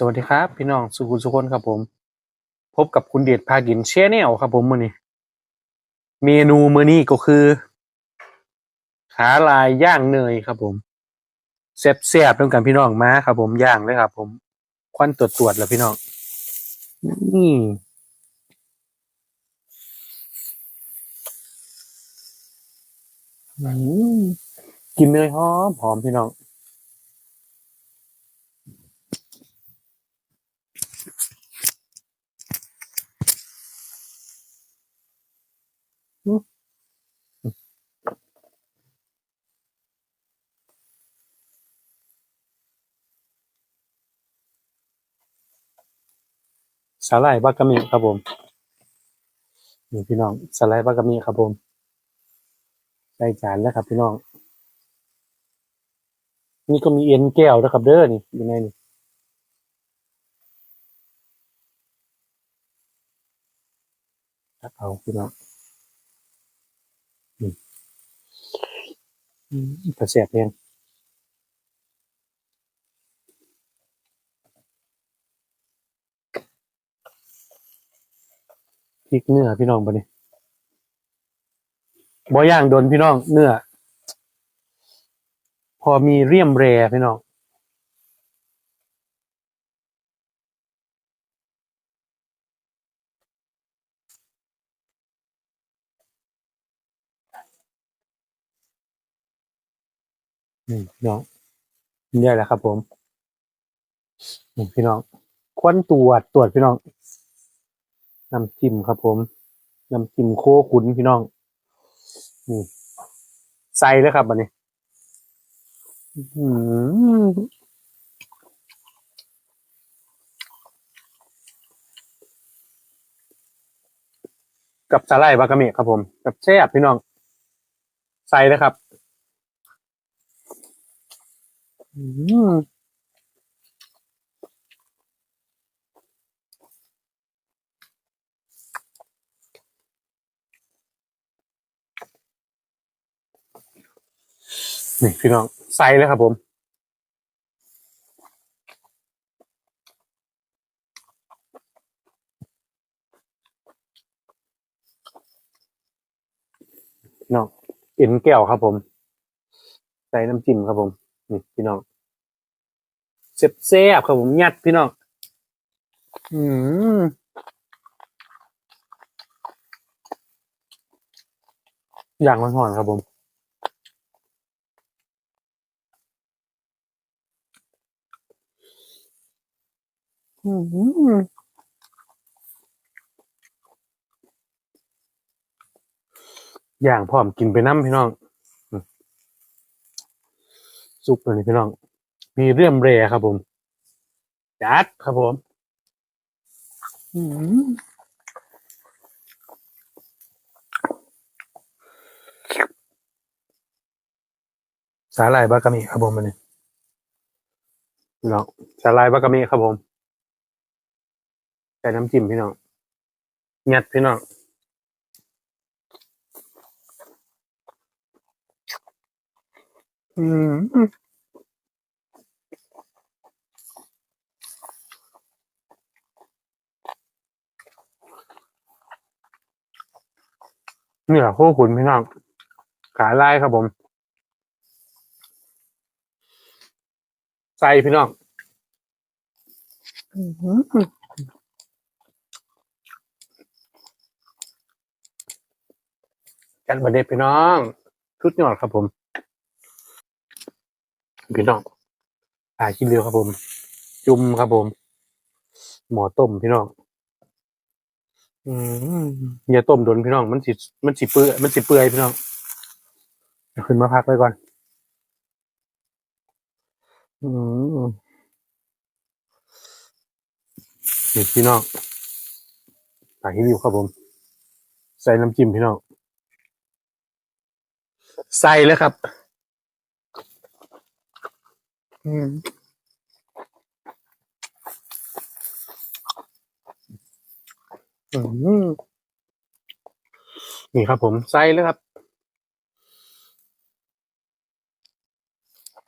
สวัสดีครับ พี่น้องสุขุสุคนครับผม พบกับคุณเดชพากินเชนแนลครับผมมื้อนี้เมนูมื้อนี้ก็คือ ขาลายย่างเนยครับผมแซ่บๆต้องกันพี่น้องมาครับผมย่างเลยครับ ผมควันตรวจตรวจแล้วพี่น้องนี่อืมกินเนยหอมหอมพี่น้อง สาหร่ายบากามิครับผมนี่พี่น้องสาหร่ายบากามิครับผมใส่จานแล้วครับ พี่น้อง นี่ก็มีเอ็นแก้วนะครับ เด้อนี่อยู่ในนี่ตักเอาพี่น้องนี่อืมกระเสียบเอง พริกเนื้อพี่น้องบะนี่บ่ย่างโดนพี่น้องเนื้อ พอมีเรียมแรพี่น้องนี่พี่น้องนี่แหละครับผมนี่พี่น้องควนตรวจตรวจพี่น้อง น้ำจิ้มครับผมน้ำจิ้มโคขุนพี่น้องนี่ใส่เลยครับบันนี้กับสาหร่ายบากาเมะครับผม กับแซ่บพี่น้อง ใส่เลยครับ อืม นี่พี่น้องใส่เลยครับผมน้องเอ็นแก้วครับผมใส่น้ำจิ้มครับผม นี่พี่น้องเซ็บแซ่บครับผมยัดพี่น้อง อืมอย่างมันหอนครับผม อย่างพร้อมกินไปน้ำพี่น้องซุปตัวนี้พี่น้อง มีเรื่อมเรครับผมจัดครับผมอืมสาหร่ายบากามิครับผมมันนี่พี่น้องสาหร่ายบากามิครับผม ใส่น้ำจิ้มพี่น้องงัดพี่น้องอืมนี่แหละพวกคุณพี่น้องขาไลายครับผมใส่พี่น้องอืม กันประเด็ดพี่น้องชุดยอดครับผมพี่น้องอ่ากินเร็วครับผม จุ่มครับผม หมอต้มพี่น้องอืมอย่าต้มโดนพี่น้อง มันสิมันสิเปื่อยมันสิเปื่อยพี่น้องขึ้นมาพักไว้ก่อนอืมนี่พี่น้องฝากรีวิวครับผม ใส่น้ำจิ้มพี่น้อง ใส่เลยครับ อืมอืมนี่ครับผมใส่เลยครับ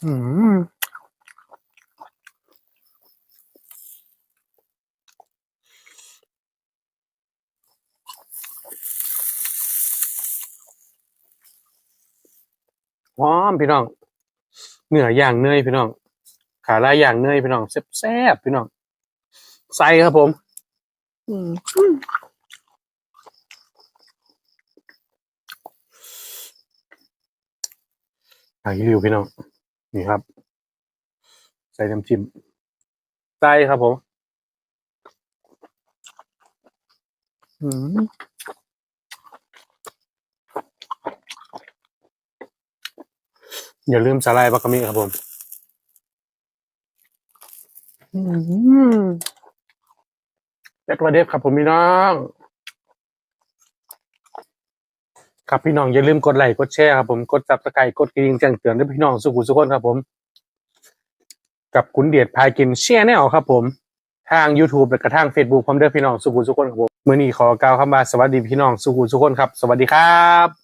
อืม หอมพี่น้องเนื้อย่างเนยพี่น้อง ขาลายอย่างเนยพี่น้องแซ่บๆพี่น้องใส่ครับผมอืมไก่ริวพี่น้อง นี่ครับ ใส่น้ำจิ้มใส่ครับผม อืม อย่าลืมสาลายบากามิครับผมอืมเจ็ดวันเดฟครับผมพี่น้อง ครับพี่น้องอย่าลืมกดไลค์กดแชร์ครับผมกดซับสไครต์กดกระดิ่งแจ้งเตือนด้วยพี่น้องสุขุสุขคนครับผม กับคุณเดียดพายกินเชียร์แนวครับผม ทาง YouTube และกระทั่ง Facebook พร้อมเด้อพี่น้องสุขุสุขคนครับผม มื้อนี้ขอกล่าวคำว่าสวัสดีพี่น้องสุขุสุขคนครับ สวัสดีครับ